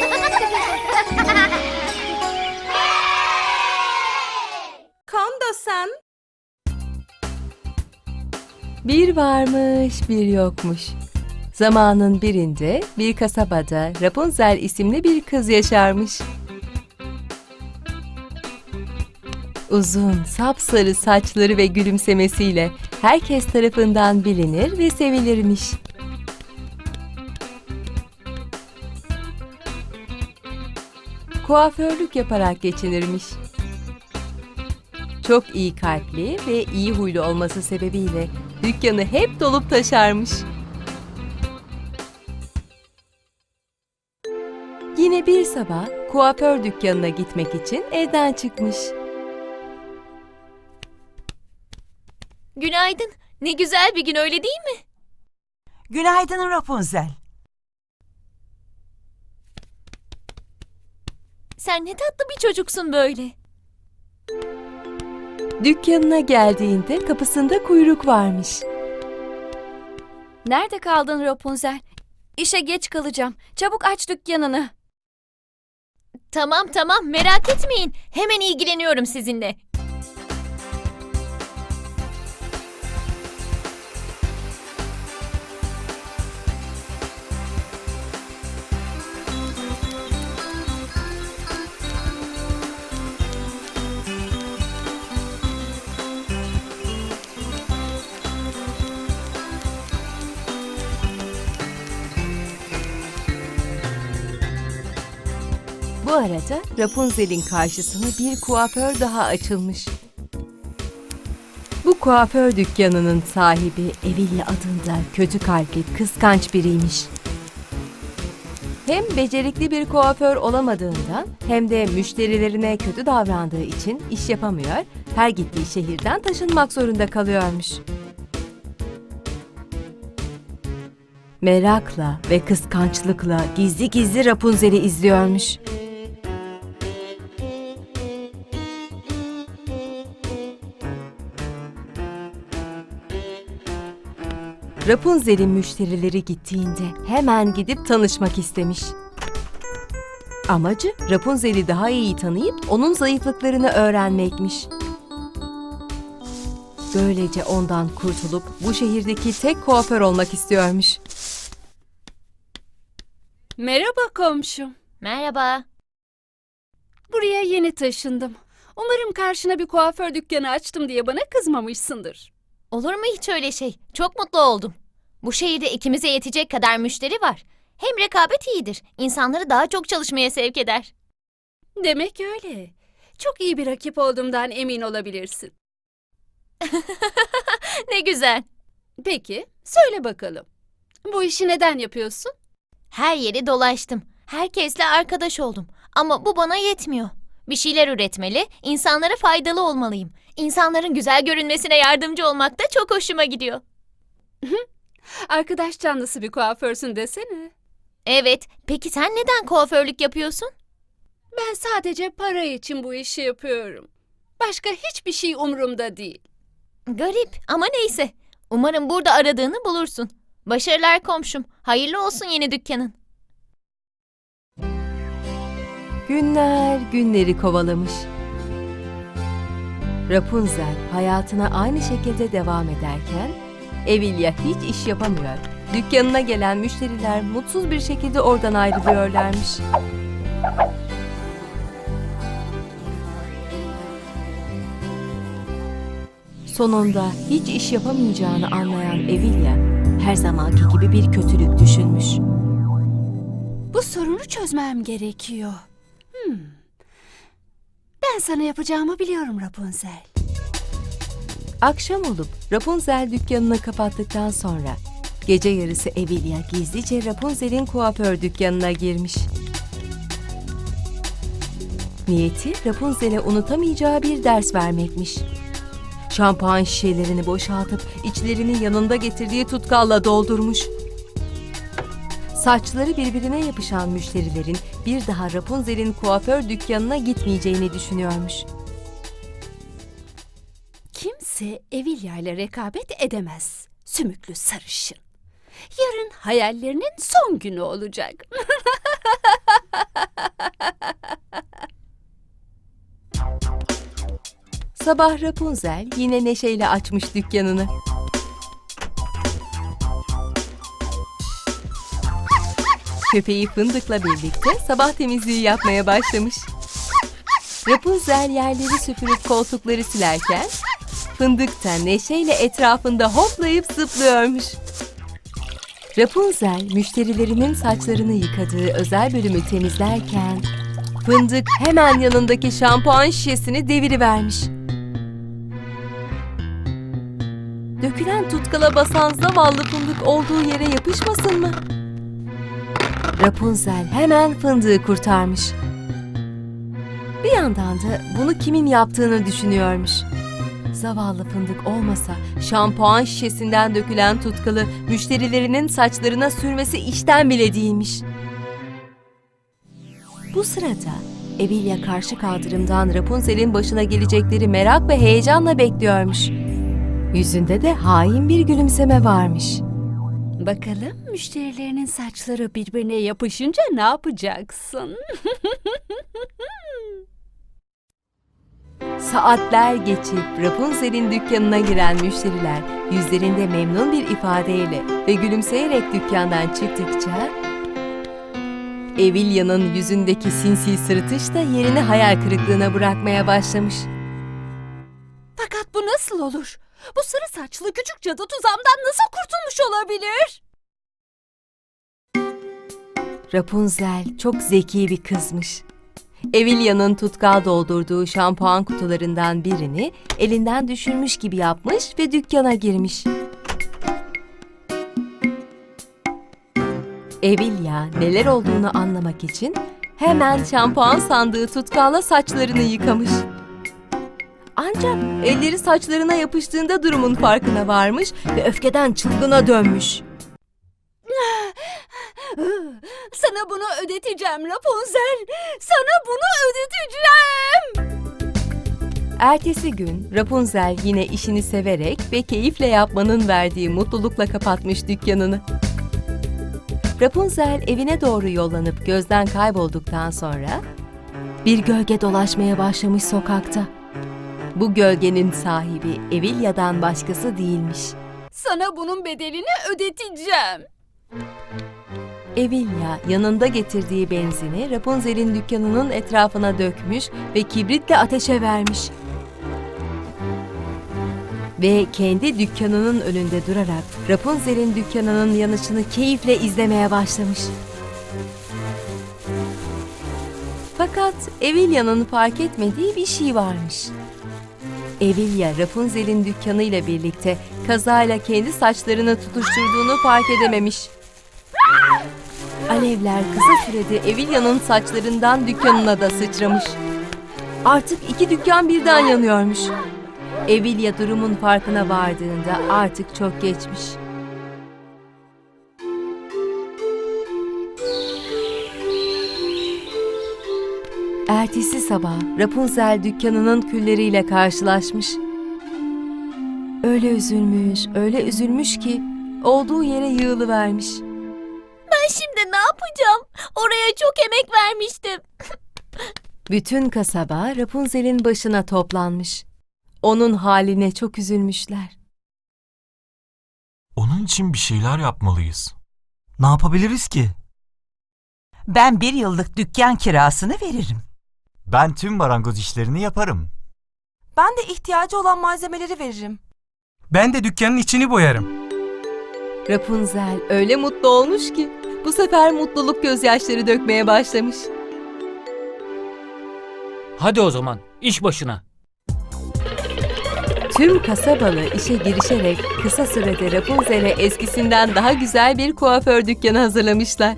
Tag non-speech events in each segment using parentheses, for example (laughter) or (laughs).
(laughs) Kondo-san. Bir varmış, bir yokmuş. Zamanın birinde bir kasabada Rapunzel isimli bir kız yaşarmış. Uzun, sapsarı saçları ve gülümsemesiyle herkes tarafından bilinir ve sevilirmiş. Kuaförlük yaparak geçinirmiş. Çok iyi kalpli ve iyi huylu olması sebebiyle dükkanı hep dolup taşarmış. Yine bir sabah kuaför dükkanına gitmek için evden çıkmış. Günaydın. Ne güzel bir gün öyle değil mi? Günaydın Rapunzel. Sen ne tatlı bir çocuksun böyle. Dükkanına geldiğinde kapısında kuyruk varmış. Nerede kaldın Rapunzel? İşe geç kalacağım. Çabuk aç dükkanını. Tamam tamam merak etmeyin. Hemen ilgileniyorum sizinle. Bu arada Rapunzel'in karşısına bir kuaför daha açılmış. Bu kuaför dükkanının sahibi Evilya adında kötü kalpli, kıskanç biriymiş. Hem becerikli bir kuaför olamadığından hem de müşterilerine kötü davrandığı için iş yapamıyor, her gittiği şehirden taşınmak zorunda kalıyormuş. Merakla ve kıskançlıkla gizli gizli Rapunzel'i izliyormuş. Rapunzel'in müşterileri gittiğinde hemen gidip tanışmak istemiş. Amacı Rapunzel'i daha iyi tanıyıp onun zayıflıklarını öğrenmekmiş. Böylece ondan kurtulup bu şehirdeki tek kuaför olmak istiyormuş. Merhaba komşum. Merhaba. Buraya yeni taşındım. Umarım karşına bir kuaför dükkanı açtım diye bana kızmamışsındır. Olur mu hiç öyle şey? Çok mutlu oldum. Bu şehirde ikimize yetecek kadar müşteri var. Hem rekabet iyidir. İnsanları daha çok çalışmaya sevk eder. Demek öyle. Çok iyi bir rakip olduğumdan emin olabilirsin. (laughs) Ne güzel. Peki, söyle bakalım. Bu işi neden yapıyorsun? Her yeri dolaştım. Herkesle arkadaş oldum. Ama bu bana yetmiyor. Bir şeyler üretmeli, insanlara faydalı olmalıyım. İnsanların güzel görünmesine yardımcı olmak da çok hoşuma gidiyor. Arkadaş canlısı bir kuaförsün desene. Evet, peki sen neden kuaförlük yapıyorsun? Ben sadece para için bu işi yapıyorum. Başka hiçbir şey umurumda değil. Garip ama neyse. Umarım burada aradığını bulursun. Başarılar komşum. Hayırlı olsun yeni dükkanın. Günler günleri kovalamış. Rapunzel hayatına aynı şekilde devam ederken Evilya hiç iş yapamıyor. Dükkanına gelen müşteriler mutsuz bir şekilde oradan ayrılıyorlarmış. Sonunda hiç iş yapamayacağını anlayan Evilya her zamanki gibi bir kötülük düşünmüş. Bu sorunu çözmem gerekiyor. Hmm. Ben sana yapacağımı biliyorum Rapunzel. Akşam olup Rapunzel dükkanını kapattıktan sonra gece yarısı Evilya gizlice Rapunzel'in kuaför dükkanına girmiş. Niyeti Rapunzel'e unutamayacağı bir ders vermekmiş. Şampuan şişelerini boşaltıp içlerini yanında getirdiği tutkalla doldurmuş. Saçları birbirine yapışan müşterilerin bir daha Rapunzel'in kuaför dükkanına gitmeyeceğini düşünüyormuş kimse Evilya ile rekabet edemez. Sümüklü sarışın. Yarın hayallerinin son günü olacak. (laughs) Sabah Rapunzel yine neşeyle açmış dükkanını. Köpeği fındıkla birlikte sabah temizliği yapmaya başlamış. Rapunzel yerleri süpürüp koltukları silerken Fındık neşeyle etrafında hoplayıp zıplıyormuş. Rapunzel müşterilerinin saçlarını yıkadığı özel bölümü temizlerken Fındık hemen yanındaki şampuan şişesini devirivermiş. Dökülen tutkala basan zavallı fındık olduğu yere yapışmasın mı? Rapunzel hemen fındığı kurtarmış. Bir yandan da bunu kimin yaptığını düşünüyormuş. Zavallı fındık olmasa şampuan şişesinden dökülen tutkalı müşterilerinin saçlarına sürmesi işten bile değilmiş. Bu sırada Evilya karşı kaldırımdan Rapunzel'in başına gelecekleri merak ve heyecanla bekliyormuş. Yüzünde de hain bir gülümseme varmış. Bakalım müşterilerinin saçları birbirine yapışınca ne yapacaksın? (laughs) Saatler geçip Rapunzel'in dükkanına giren müşteriler yüzlerinde memnun bir ifadeyle ve gülümseyerek dükkandan çıktıkça Evilya'nın yüzündeki sinsi sırıtış da yerini hayal kırıklığına bırakmaya başlamış. Fakat bu nasıl olur? Bu sarı saçlı küçük cadı tuzağımdan nasıl kurtulmuş olabilir? Rapunzel çok zeki bir kızmış. Evilya'nın tutkal doldurduğu şampuan kutularından birini elinden düşürmüş gibi yapmış ve dükkana girmiş. Evilya neler olduğunu anlamak için hemen şampuan sandığı tutkalla saçlarını yıkamış. Ancak elleri saçlarına yapıştığında durumun farkına varmış ve öfkeden çılgına dönmüş. Sana bunu ödeteceğim Rapunzel. Sana bunu ödeteceğim. Ertesi gün Rapunzel yine işini severek ve keyifle yapmanın verdiği mutlulukla kapatmış dükkanını. Rapunzel evine doğru yollanıp gözden kaybolduktan sonra bir gölge dolaşmaya başlamış sokakta. Bu gölgenin sahibi Evilya'dan başkası değilmiş. Sana bunun bedelini ödeteceğim. Evilya yanında getirdiği benzini Rapunzel'in dükkanının etrafına dökmüş ve kibritle ateşe vermiş. Ve kendi dükkanının önünde durarak Rapunzel'in dükkanının yanışını keyifle izlemeye başlamış. Fakat Evilya'nın fark etmediği bir şey varmış. Evilya Rapunzel'in dükkanıyla birlikte kazayla kendi saçlarını tutuşturduğunu fark edememiş. Alevler kısa sürede Evilya'nın saçlarından dükkanına da sıçramış. Artık iki dükkan birden yanıyormuş. Evilya durumun farkına vardığında artık çok geçmiş. Ertesi sabah Rapunzel dükkanının külleriyle karşılaşmış. Öyle üzülmüş, öyle üzülmüş ki olduğu yere yığılıvermiş. Yapacağım? Oraya çok emek vermiştim. Bütün kasaba Rapunzel'in başına toplanmış. Onun haline çok üzülmüşler. Onun için bir şeyler yapmalıyız. Ne yapabiliriz ki? Ben bir yıllık dükkan kirasını veririm. Ben tüm marangoz işlerini yaparım. Ben de ihtiyacı olan malzemeleri veririm. Ben de dükkanın içini boyarım. Rapunzel öyle mutlu olmuş ki bu sefer mutluluk gözyaşları dökmeye başlamış. Hadi o zaman iş başına. Tüm kasabalı işe girişerek kısa sürede Rapunzel'e eskisinden daha güzel bir kuaför dükkanı hazırlamışlar.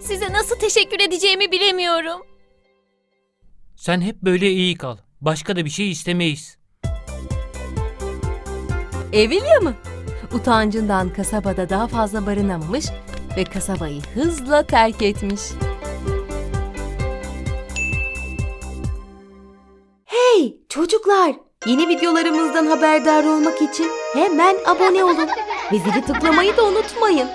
Size nasıl teşekkür edeceğimi bilemiyorum. Sen hep böyle iyi kal. Başka da bir şey istemeyiz. Evilya mı? Utancından kasabada daha fazla barınamamış ve kasabayı hızla terk etmiş. Hey çocuklar! Yeni videolarımızdan haberdar olmak için hemen abone olun. Ve zili tıklamayı da unutmayın.